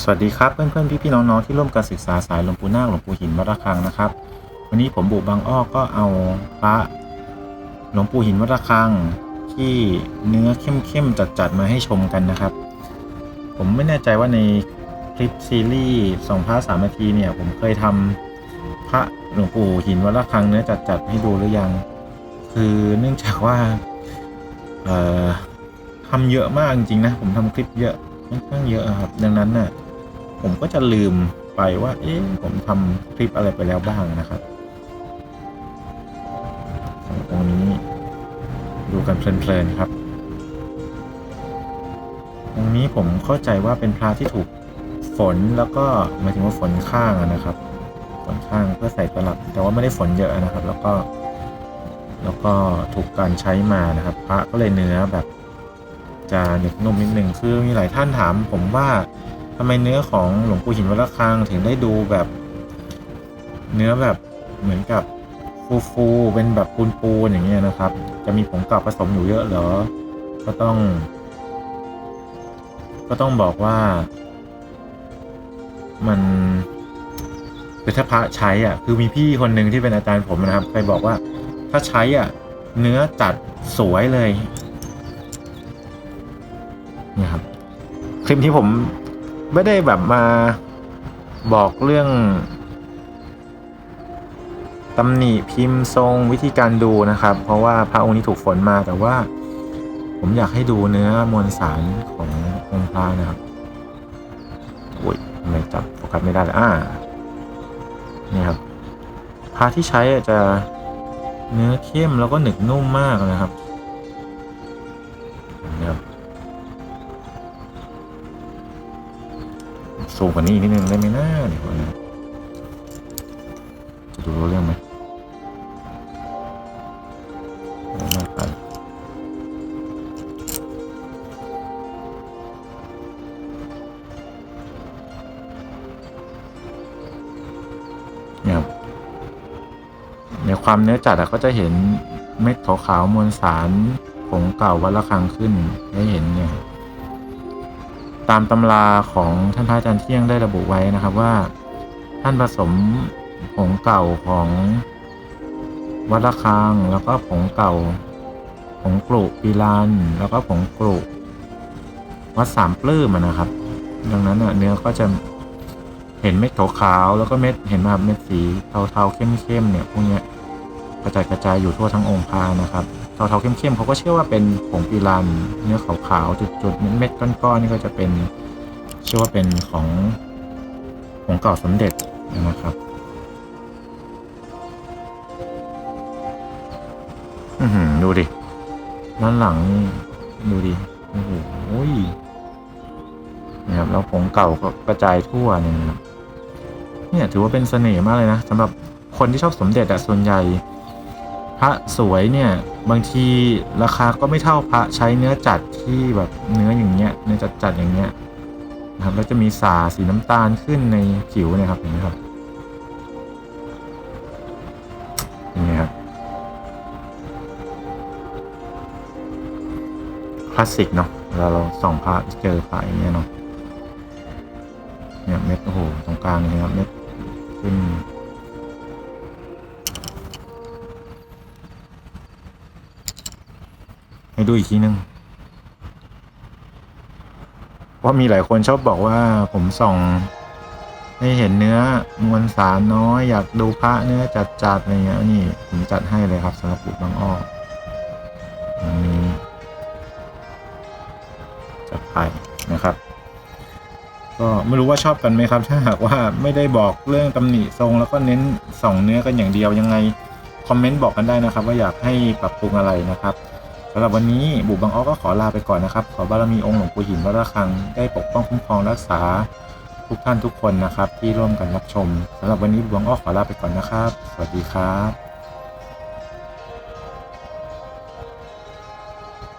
สวัสดีครับเพื่อนๆพี่ๆน้องๆที่ร่วมการศึกษาสายหลวงปู่นาคหลวงปู่หินวัดระฆังนะครับ วันนี้ผมบุบางอ้อก็เอาพระหลวงปู่หินวัดระฆังที่เนื้อเข้มๆจัดๆมาให้ชมกันนะครับ ผมไม่แน่ใจว่าในคลิปซีรีส์สองพระสามนาทีเนี่ยผมเคยทำพระหลวงปู่หินวัดระฆังเนื้อจัดๆให้ดูหรือยัง คือเนื่องจากว่าทำเยอะมากจริงๆนะผมทำคลิปเยอะ ค่อนข้างเยอะครับ ดังนั้นน่ะ ผมก็จะลืมไปว่า เอ๊ะผมทำคลิปอะไรไปแล้วบ้างนะครับตรงนี้ ดูกันเพลินๆครับ ตรงนี้ผมเข้าใจว่าเป็นพระที่ถูกฝนแล้วก็หมายถึงว่าฝนข้างนะครับฝนข้างเพื่อใส่ตลับ แต่ว่าไม่ได้ฝนเยอะนะครับ แล้วก็ แล้วก็ถูกการใช้มานะครับ พระก็เลยเนื้อแบบ จะหนึบนุ่มนิดนึงคือมีหลายท่านถาม ผมว่าทำไมเนื้อของหลวงปู่หินวัดระฆังถึงได้ดูแบบ เนื้อแบบเหมือนกับฟูฟูเป็นแบบปูนปูนอย่างเงี้ยนะครับ จะมีผงก่าผสมอยู่เยอะเหรอ ก็ต้อง ก็ต้องบอกว่า มันคือถ้าพระใช้อะ คือมีพี่คนหนึ่งที่เป็นอาจารย์ผมนะครับ ไปบอกว่า ถ้าใช้อะ เนื้อจัดสวยเลย นี่ครับคลิปที่ผมไม่ได้แบบมาบอกเรื่องตำหนิพิมพ์ทรงวิธีการดูนะครับ เพราะว่าพระองค์นี้ถูกฝนมาแต่ว่า ผมอยากให้ดูเนื้อมวลสารขององค์พระนะครับอุ้ยทำไมจับโฟกัสไม่ได้เลยอ่านี่ครับพระที่ใช้อะจะเนื้อเข้มแล้วก็หนึบนุ่มมากนะครับนี่ครับ สูงกว่านี้อีกนิดนึงได้ไหมนะเดี๋ยวนะจะดูรู้เรื่องไหมโอ้มากไปเนี่ยครับในความเนื้อจัดอะก็จะเห็นเม็ดขาวๆมวลสารผงเก่าวัดระฆังขึ้นให้เห็นเนี่ย ตามตำราของท่านพระอาจารย์เที่ยงได้ระบุไว้นะครับว่า ท่านผสมผงเก่าของวัดระฆังแล้วก็ผงเก่าผงกลุปีรันแล้วก็ผงกลุวัดสามปลื้มนะครับ ดังนั้นเนื้อก็จะเห็นเม็ดขาวๆแล้วก็เม็ดเห็นไหมครับเม็ดสีเทาๆเข้มๆเนี่ยพวกนี้กระจายกระจายอยู่ทั่วทั้งองค์พระนะครับ เทาๆเข้มๆเขาก็เชื่อว่าเป็นผงปีรัน เนื้อขาวๆจุดๆเม็ดๆก้อนๆนี่ก็จะเป็นเชื่อว่าเป็นของผงเก่าสมเด็จนะครับอือหือดูดิด้านหลังนี่ดูดิโอ้โหนะครับแล้วผงเก่าก็กระจายทั่วเนี่ยนะครับเนี่ยถือว่าเป็นเสน่ห์มากเลยนะสำหรับคนที่ชอบสมเด็จอะส่วนใหญ่ พระสวยเนี่ย บางทีราคาก็ไม่เท่าพระใช้เนื้อจัดที่แบบเนื้ออย่างเงี้ยเนื้อจัดจัดอย่างเงี้ยนะครับแล้วจะมีสาสีน้ำตาลขึ้นในผิวเนะครับเห็นไหมครับเห็นไหมครับคลาสสิกเนาะเวลาเราส่องพระเจอพระอย่างเงี้ยเนาะเนี่ยเม็ดโอ้โหตรงกลางเลยครับเม็ดขึ้น ดูอีกทีนึง เพราะมีหลายคนชอบบอกว่าผมส่อง ให้เห็นเนื้อมวลสารน้อย อยากดูพระเนื้อจัดๆอะไรเงี้ยนี่ผมจัดให้เลยครับสำหรับปุบบางอ้อนนี้จัดไปนะครับ ก็ไม่รู้ว่าชอบกันไหมครับ ถ้าหากว่าไม่ได้บอกเรื่องตำหนิทรง แล้วก็เน้นส่องเนื้อกันอย่างเดียวยังไงคอมเมนต์บอกกันได้นะครับ ว่าอยากให้ปรับปรุงอะไรนะครับำหรับวันนี้บุบบางอ้อก็ขอลาไปก่อนนะครับ ขอบารมีองค์หลวงปู่หินวัดระฆังได้ปกป้องคุ้มครองรักษาทุกท่านทุกคนนะครับที่ร่วมกันรับชมสำหรับวันนี้บุบบางอ้อขอลาไปก่อนนะครับ สวัสดีครับ